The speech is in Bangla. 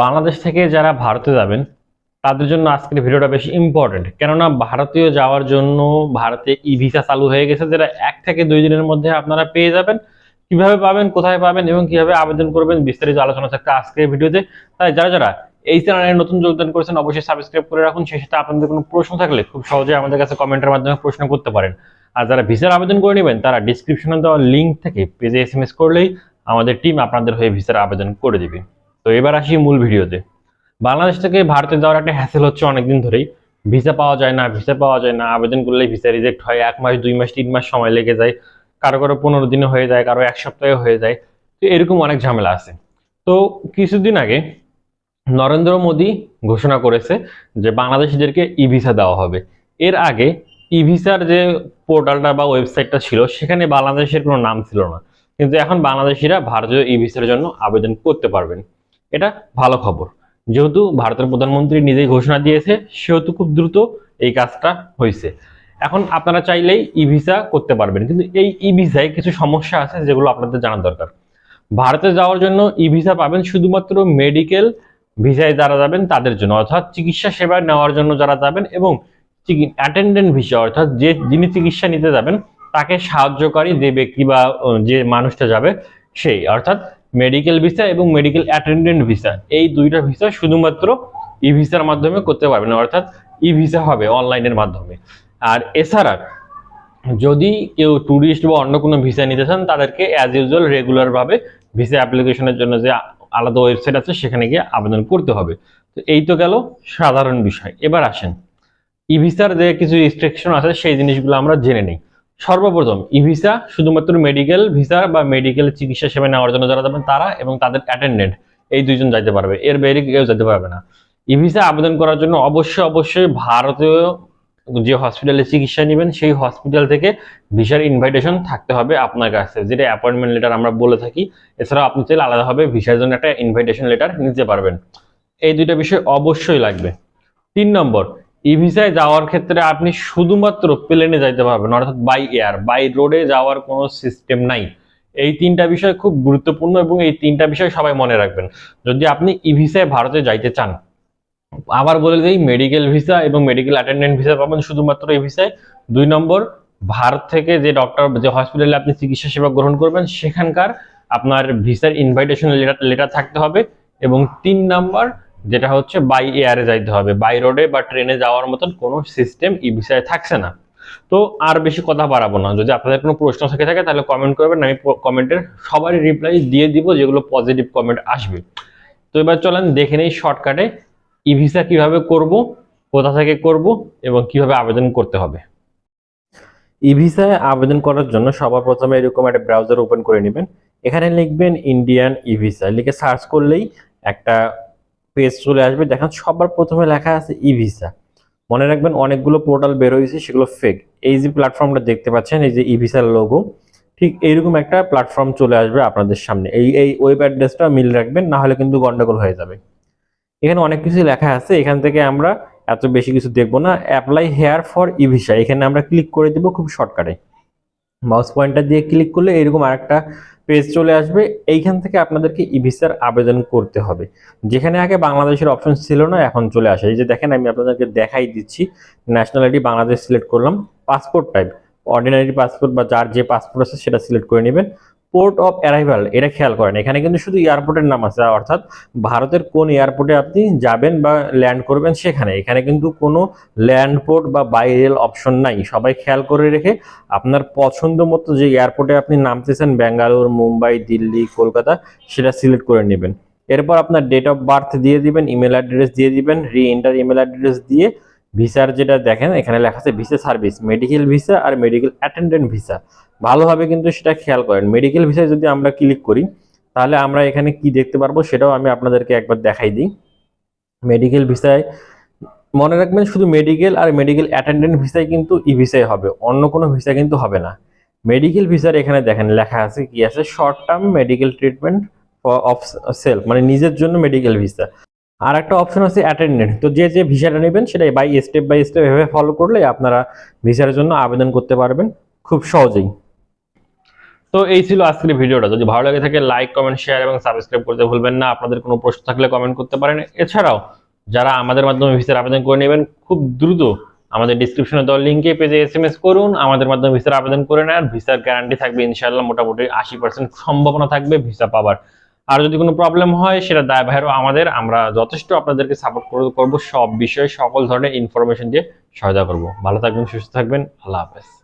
বাংলাদেশ থেকে যারা ভারতে যাবেন, তাদের জন্য আজকের ভিডিওটা বেশি ইম্পর্টেন্ট কেননা ভারতীয় যাওয়ার জন্য ভারতে ই ভিসা চালু হয়ে গেছে, যেটা এক থেকে দুই দিনের মধ্যে আপনারা পেয়ে যাবেন। কীভাবে পাবেন, কোথায় পাবেন এবং কীভাবে আবেদন করবেন বিস্তারিত আলোচনা থাকছে আজকের ভিডিওতে। তাই যারা যারা এই চ্যানেলে নতুন যোগদান করেছেন, অবশ্যই সাবস্ক্রাইব করে রাখুন। সেই সাথে আপনাদের কোনো প্রশ্ন থাকলে খুব সহজে আমাদের কাছে কমেন্টের মাধ্যমে প্রশ্ন করতে পারেন। আর যারা ভিসার আবেদন করে নেবেন, তারা ডিসক্রিপশনে দেওয়া লিঙ্ক থেকে পেজে এস করলেই আমাদের টিম আপনাদের হয়ে ভিসার আবেদন করে দিবে। তো এবার আসি মূল ভিডিওতে। বাংলাদেশ থেকে ভারতে যাওয়ার একটা হ্যাসেল হচ্ছে অনেকদিন ধরেই। ভিসা পাওয়া যায় না ভিসা পাওয়া যায় না, আবেদন করলে ভিসা রিজেক্ট হয়, এক মাস, দুই মাস, তিন মাস সময় লেগে যায়। কারও কারও পনেরো দিনে হয়ে যায়, কারও এক সপ্তাহে হয়ে যায়। তো এরকম অনেক ঝামেলা আছে। তো কিছুদিন আগে নরেন্দ্র মোদী ঘোষণা করেছে যে বাংলাদেশিদেরকে ই ভিসা দেওয়া হবে। এর আগে ই ভিসার যে পোর্টালটা বা ওয়েবসাইটটা ছিল, সেখানে বাংলাদেশের কোনো নাম ছিল না। কিন্তু এখন বাংলাদেশিরা ভারতীয় ই ভিসার জন্য আবেদন করতে পারবেন। এটা ভালো খবর। যেহেতু ভারতের প্রধানমন্ত্রী নিজেই ঘোষণা দিয়েছে, সেহেতু খুব দ্রুত এই কাজটা হয়েছে এখন আপনারা চাইলেই ই ভিসা করতে পারবেন, কিন্তু এই ই ভিসায় কিছু সমস্যা আছে যেগুলো আপনাদের জানা দরকার। ভারতে যাওয়ার জন্য ই ভিসা পাবেন শুধুমাত্র মেডিকেল ভিসায় যারা যাবেন তাদের জন্য, অর্থাৎ চিকিৎসা সেবা নেওয়ার জন্য যারা যাবেন এবং অ্যাটেন্ডেন্ট ভিসা অর্থাৎ যে যিনি চিকিৎসা নিতে যাবেন, তাকে সাহায্যকারী যে ব্যক্তি বা যে মানুষটা যাবে, সেই, অর্থাৎ মেডিকেল ভিসা এবং মেডিকেল অ্যাটেন্ডেন্ট ভিসা এই দুইটা ভিসা শুধুমাত্র ই ভিসার মাধ্যমে করতে পারবেন অর্থাৎ ই ভিসা হবে অনলাইনের মাধ্যমে। আর এছাড়া, যদি কেউ ট্যুরিস্ট বা অন্য কোনো ভিসা নিতে চান, তাদেরকে অ্যাজ ইউজুয়াল রেগুলারভাবে ভিসা অ্যাপ্লিকেশনের জন্য যে আলাদা ওয়েবসাইট আছে, সেখানে গিয়ে আবেদন করতে হবে। তো এই তো গেল সাধারণ বিষয়। এবার আসেন। ই ভিসার যে কিছু রিস্ট্রিকশন আছে, সেই জিনিসগুলো আমরা জেনে নিই। সর্বপ্রথম, ই ভিসা শুধুমাত্র মেডিকেল ভিসা বা মেডিকেল চিকিৎসা সেবা নেওয়ার জন্য যারা যাবেন তারা এবং তাদের অ্যাটেন্ডেন্ট এই দুইজন যাইতে পারবে। এর বাইরে কেউ যেতে পারবে না। ই ভিসা আবেদন করার জন্য অবশ্যই অবশ্যই ভারতীয় যে হসপিটালে চিকিৎসা নেবেন, সেই হসপিটাল থেকে ভিসার ইনভাইটেশন থাকতে হবে আপনার কাছে। যেটা অ্যাপয়েন্টমেন্ট লেটার আমরা বলে থাকি, এছাড়াও আপনি চাইলে আলাদাভাবে ভিসার জন্য একটা ইনভাইটেশন লেটার নিতে পারবেন। এই দুইটা বিষয় অবশ্যই লাগবে। তিন নম্বর ই ভিসায় যাওয়ার ক্ষেত্রে আপনি শুধুমাত্র প্লেনে যাইতে পারবেন, অর্থাৎ বাই এয়ার বাই রোডে যাওয়ার কোনো সিস্টেম নাই। এই তিনটা বিষয় খুব গুরুত্বপূর্ণ এবং এই তিনটা বিষয় সবাই মনে রাখবেন। যদি আপনি ই ভিসায় ভারতে যাইতে চান, আবার বলে দিই মেডিকেল ভিসা এবং মেডিকেল অ্যাটেন্ডেন্ট ভিসা পাবেন। শুধুমাত্র এই ভিসায় দুই নম্বর, ভারত থেকে যে ডক্টর যে হসপিটালে আপনি চিকিৎসা সেবা গ্রহণ করবেন, সেখানকার আপনার ভিসার ইনভাইটেশন লেটার লেটার থাকতে হবে। এবং তিন নাম্বার যেটা হচ্ছে বাই এয়ারে যাইতে হবে। বাই রোডে বা ট্রেনে যাওয়ার মতন কোনো সিস্টেম ই ভিসায় থাকছে না। তো আর বেশি কথা বাড়াবো না। যদি আপনাদের কোনো প্রশ্ন থেকে, থাকে, তাহলে কমেন্ট করবেন। আমি কমেন্টের সবারই রিপ্লাই দিয়ে দিব, যেগুলো পজিটিভ কমেন্ট আসবে। তো এবার চলেন দেখে নেই শর্টকাটে ই ভিসা কীভাবে করব, কোথা থেকে করব এবং কীভাবে আবেদন করতে হবে। ই ভিসায় আবেদন করার জন্য সবার প্রথমে এরকম একটা ব্রাউজার ওপেন করে নেবেন। এখানে লিখবেন ইন্ডিয়ান ই ভিসা লিখে সার্চ করলেই একটা পেজ চলে আসবে। দেখেন সবার প্রথমে লেখা আছে ই ভিসা মনে রাখবেন অনেকগুলো পোর্টাল বের হয়েছে, সেগুলো ফেক এই যে প্ল্যাটফর্মটা দেখতে পাচ্ছেন, এই যে ই ভিসার লোগো ঠিক এইরকম একটা প্ল্যাটফর্ম চলে আসবে আপনাদের সামনে। এই এই ওয়েব অ্যাড্রেসটা মিল রাখবেন, না হলে কিন্তু গন্ডগোল হয়ে যাবে। এখানে অনেক কিছু লেখা আছে, এখান থেকে আমরা এত বেশি কিছু দেখব না। Apply here for e visa এখানে আমরা ক্লিক করে দিব খুব শর্টকাটে মাউস পয়েন্টার দিয়ে ক্লিক করলে এরকম আরেকটা পেজ চলে আসবে। এইখান থেকে আপনাদেরকে ই ভিসার আবেদন করতে হবে। যেখানে আগে বাংলাদেশের অপশন ছিল না, এখন চলে আসে। এই যে দেখেন, আমি আপনাদেরকে দেখাই দিচ্ছি। ন্যাশনালিটি বাংলাদেশ সিলেক্ট করলাম। পাসপোর্ট টাইপ অর্ডিনারি পাসপোর্ট বা যার যে পাসপোর্ট আছে, সেটা সিলেক্ট করে নেবেন। পোর্ট অফ অ্যারাইভাল এটা খেয়াল করেন। এখানে কিন্তু শুধু এয়ারপোর্টের নাম আছে, অর্থাৎ ভারতের কোন এয়ারপোর্টে আপনি যাবেন বা ল্যান্ড করবেন সেখানে। এখানে কিন্তু কোনো ল্যান্ড পোর্ট বা বাই রেল অপশন নাই। সবাই খেয়াল করে রেখে আপনার পছন্দ মতো যে এয়ারপোর্টে আপনি নামতেছেন, ব্যাঙ্গালোর, মুম্বাই, দিল্লি, কলকাতা, সেটা সিলেক্ট করে নেবেন। এরপর আপনার ডেট অফ বার্থ দিয়ে দিবেন ইমেল অ্যাড্রেস দিয়ে দিবেন রি এন্টার ইমেল অ্যাড্রেস দিয়ে ভিসার যেটা দেখেন, এখানে লেখা আছে ভিসা সার্ভিস মেডিকেল ভিসা আর মেডিকেল অ্যাটেন্ডেন্ট ভিসা ভালোভাবে কিন্তু সেটা খেয়াল করেন। মেডিকেল ভিসায় যদি আমরা ক্লিক করি, তাহলে আমরা এখানে কি দেখতে পারব সেটাও আমি আপনাদেরকে একবার দেখাই দিই। মেডিকেল ভিসায় মনে রাখবেন শুধু মেডিকেল আর মেডিকেল অ্যাটেন্ডেন্ট ভিসায় কিন্তু ই ভিসায় হবে, অন্য কোনো ভিসা কিন্তু হবে না। মেডিকেল ভিসার এখানে দেখেন লেখা আছে কি আছে short term medical treatment of self মানে নিজের জন্য মেডিকেল ভিসা আর একটা অপশন আছে অ্যাটেন্ডেন্ট তো যে যে ভিসাটা নেবেন সেটাই বাই স্টেপ বাই স্টেপ এভাবে ফলো করলে আপনারা ভিসার জন্য আবেদন করতে পারবেন, খুব সহজেই। তো এই ছিল আজকের ভিডিওটা। যদি ভালো লাগে থাকে লাইক কমেন্ট শেয়ার এবং সাবস্ক্রাইব করতে ভুলবেন না। আপনাদের কোনো প্রশ্ন থাকলে কমেন্ট করতে পারেন। এছাড়াও, যারা আমাদের মাধ্যমে ভিসার আবেদন করে নেবেন, খুব দ্রুত আমাদের ডিসক্রিপশনে দেওয়া লিঙ্কে পেজে এস এম এস করুন। আমাদের মাধ্যমে ভিসার আবেদন করে নেন। ভিসার গ্যারান্টি থাকবে ইনশাআল্লাহ, মোটামুটি আশি পার্সেন্ট সম্ভাবনা থাকবে ভিসা পাওয়ার। আর যদি কোনো প্রবলেম হয়, সেটা দায় ভাইয়েরও আমাদের। আমরা যথেষ্ট আপনাদেরকে সাপোর্ট করব। সব বিষয়ে সকল ধরনের ইনফরমেশন দিয়ে সহায়তা করব। ভালো থাকবেন, সুস্থ থাকবেন। আল্লাহ হাফেজ।